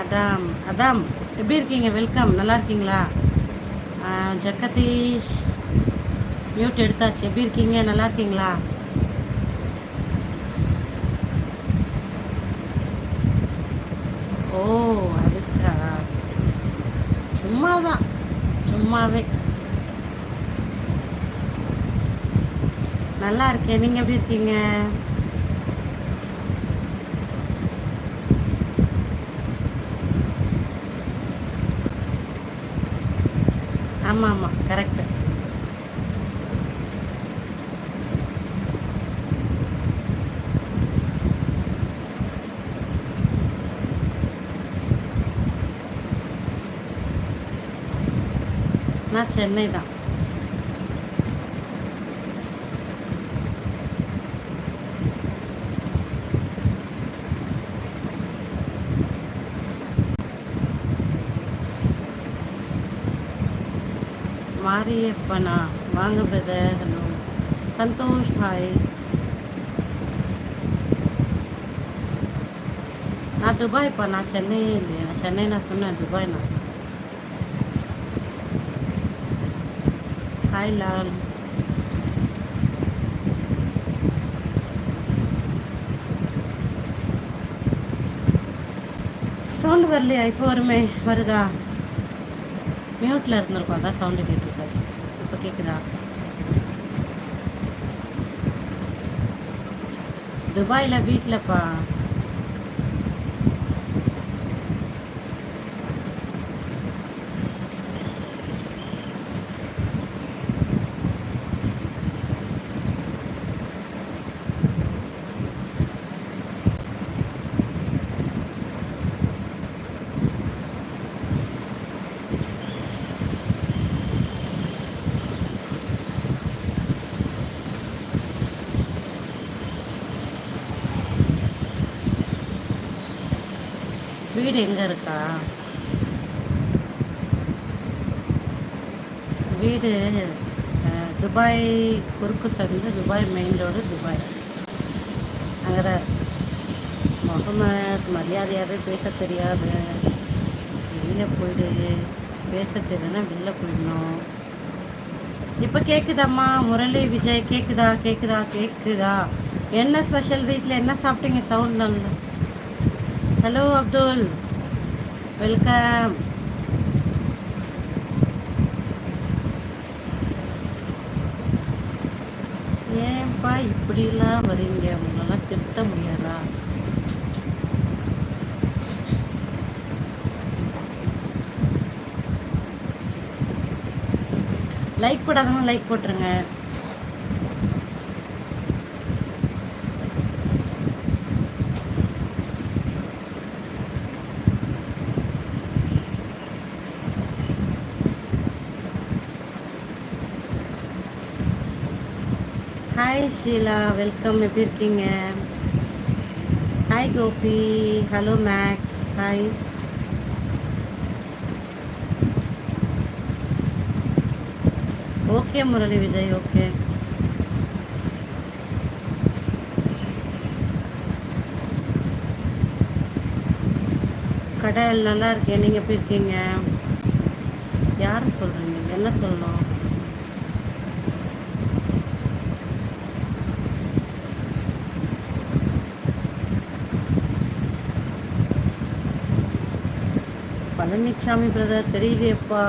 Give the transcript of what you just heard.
அதாம் அதாம். எப்படி இருக்கீங்க? வெல்கம். நல்லா இருக்கீங்களா? ஜெகதீஷ் மியூட் எடுத்தாச்சு. எப்படி இருக்கீங்க? நல்லா இருக்கீங்களா? ஓ அதுக்கா? சும்மாதான். சும்மாவே. நல்லா இருக்கேன். நீங்கள் எப்படி இருக்கீங்க? ஆமா ஆமா கரெக்ட் நான் சென்னை தான். மாரியப்பனா வாங்க பிரதர் ஹலோ சந்தோஷ் ஹாய் நான் துபாய்ப்பா நான் சென்னை இல்லையா சென்னை நான் சொன்னேன் துபாய் நான். ஹாய் லால் சவுண்ட் வரலையா? இப்போ வருமே வருதா? மியூட்டில் இருந்திருக்கும். அதான் சவுண்டு கேட்டுருக்காரு. இப்போ கேட்குதா துபாயில் வீட்டில்ப்பா வீடு எங்கே இருக்கா? வீடு துபாய் குறுக்கு சந்து துபாய் மெயின் ரோடு துபாய். அங்கே தான் முகமது மரியாதையாகவே பேச தெரியாது வெளியே போயிடு பேச தெரியலன்னா வெளில போயிடணும். இப்போ கேட்குதாம்மா முரளி விஜய் கேட்குதா கேட்குதா கேட்குதா என்ன ஸ்பெஷல் வீட்டில் என்ன சாப்பிட்டீங்க? சவுண்ட் நல்லா ஹலோ அப்துல் வெல்கம் ஏன்பா இப்படிலாம் வரீங்க? உங்களெல்லாம் திருத்த முடியாதா? லைக் போடாதவங்க லைக் போட்டுருங்க. ஹாய் ஷீலா வெல்கம் எப்படி இருக்கீங்க? Hi Gopi hello Max hi okay Murali Vijay okay கடை நல்லா இருக்கேன். நீங்கள் எப்படி இருக்கீங்க? யார் சொல்கிறீங்க என்ன சொல்லணும்? பழனிச்சாமி பிரதர் தெரியலையப்பா